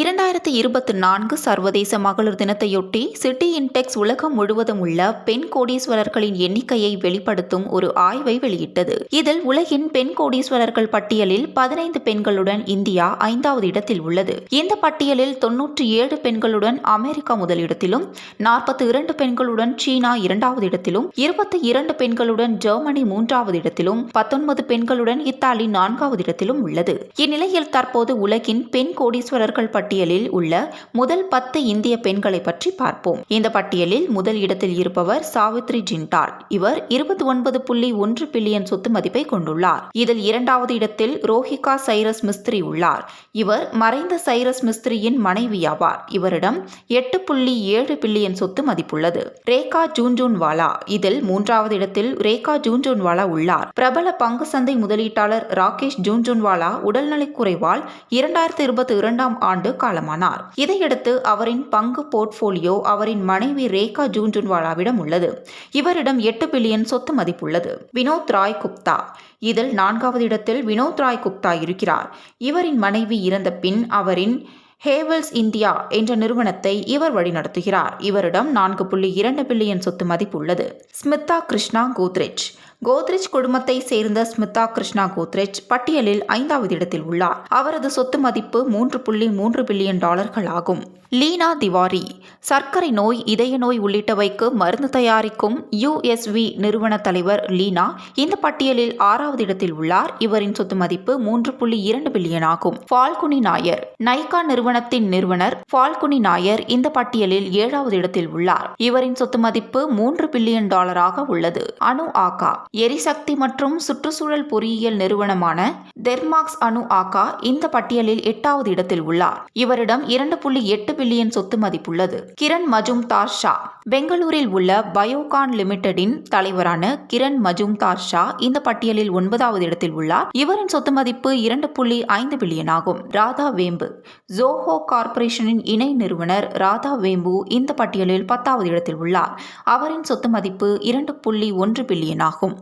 இரண்டாயிரத்தி இருபத்தி நான்கு சர்வதேச மகளிர் தினத்தையொட்டி சிட்டி இன்டெக்ஸ் உலகம் முழுவதும் உள்ள பெண் கோடீஸ்வரர்களின் எண்ணிக்கையை வெளிப்படுத்தும் ஒரு ஆய்வை வெளியிட்டது. இதில் உலகின் பெண் கோடீஸ்வரர்கள் பட்டியலில் பதினைந்து பெண்களுடன் இந்தியா ஐந்தாவது இடத்தில் உள்ளது. இந்த பட்டியலில் தொன்னூற்றி ஏழு பெண்களுடன் அமெரிக்கா முதலிடத்திலும் நாற்பத்தி இரண்டு பெண்களுடன் சீனா இரண்டாவது இடத்திலும் இருபத்தி இரண்டு பெண்களுடன் ஜெர்மனி மூன்றாவது இடத்திலும் பத்தொன்பது பெண்களுடன் இத்தாலி நான்காவது இடத்திலும் உள்ளது. இந்நிலையில் தற்போது உலகின் பெண் கோடீஸ்வரர்கள் பட்டியலில் உள்ள முதல் பத்து இந்திய பெண்களை பற்றி பார்ப்போம். இந்த பட்டியலில் முதல் இடத்தில் இருப்பவர் சாவித்ரி ஜிண்டால் இவர் இருபத்தி ஒன்பது புள்ளி ஒன்று பில்லியன் சொத்து மதிப்பை கொண்டுள்ளார். இதில் இரண்டாவது இடத்தில் ரோஹிகா சைரஸ் மிஸ்திரி உள்ளார். இவர் மறைந்த சைரஸ் மிஸ்திரியின் மனைவியாவார். இவரிடம் எட்டு புள்ளி ஏழு பில்லியன் சொத்து மதிப்புள்ளது. ரேகா ஜூன்ஜூன்வாலா. இதில் மூன்றாவது இடத்தில் ரேகா ஜூன்ஜூன்வாலா உள்ளார். பிரபல பங்கு சந்தை முதலீட்டாளர் ராகேஷ் ஜூன்ஜூன்வாலா உடல்நலக் குறைவால் இரண்டாயிரத்தி இருபத்தி இரண்டாம் ஆண்டு காலமானார். இதையடுத்து அவரின் பங்கு போர்ட்போலியோ அவரின் மனைவி ரேகா ஜூன்ஜூன்வாலாவிடம் உள்ளது. இவரிடம் எட்டு பில்லியன் சொத்து மதிப்புள்ளது. வினோத் ராய் குப்தா. இதில் நான்காவது இடத்தில் வினோத் ராய் குப்தா இருக்கிறார். இவரின் மனைவி இறந்த பின் அவரின் ஹேவல்ஸ் இந்தியா என்ற நிறுவனத்தை இவர் வழிநடத்துகிறார். இவரிடம் நான்கு புள்ளி இரண்டு பில்லியன் சொத்து மதிப்பு உள்ளது. ஸ்மிதா கிருஷ்ணா கோத்ரெஜ். கோத்ரெஜ் குடும்பத்தை சேர்ந்த ஸ்மிதா கிருஷ்ணா கோத்ரெஜ் பட்டியலில் ஐந்தாவது இடத்தில் உள்ளார். அவரது சொத்து மதிப்பு மூன்று புள்ளி மூன்று பில்லியன் டாலர்கள் ஆகும் லீனா திவாரி. சர்க்கரை நோய் இதய நோய் உள்ளிட்டவைக்கு மருந்து தயாரிக்கும் யுஎஸ்வி நிறுவன தலைவர் லீனா இந்த பட்டியலில் ஆறாவது இடத்தில் உள்ளார். இவரின் சொத்து மதிப்பு மூன்று புள்ளி இரண்டு பில்லியன் ஆகும். ஃபால்குனி நாயர். நைகா நிறுவனத்தின் நிறுவனர் ஃபால்குனி நாயர் இந்த பட்டியலில் ஏழாவது இடத்தில் உள்ளார். இவரின் சொத்து மதிப்பு மூன்று பில்லியன் டாலராக உள்ளது. அணு ஆகா. எரிசக்தி மற்றும் சுற்றுச்சூழல் பொறியியல் நிறுவனமான தெர்மாக்ஸ் அணு ஆகா இந்த பட்டியலில் எட்டாவது இடத்தில் உள்ளார். இவரிடம் இரண்டு புள்ளி எட்டு பில்லியன் சொத்து மதிப்புள்ளது. கிரண் மஜும்தார் ஷா பெங்களூரில் உள்ள பயோகான் லிமிடெடின் தலைவரான கிரண் மஜும்தார் ஷா இந்த பட்டியலில் ஒன்பதாவது இடத்தில் உள்ளார். இவரின் சொத்து மதிப்பு இரண்டு புள்ளி ஐந்து பில்லியன் ஆகும். ராதா வேம்பு ஜோஹோ கார்ப்பரேஷனின் இணை நிறுவனர் ராதா வேம்பு இந்த பட்டியலில் பத்தாவது இடத்தில் உள்ளார். அவரின் சொத்து மதிப்பு இரண்டு புள்ளி ஒன்று பில்லியன் ஆகும்.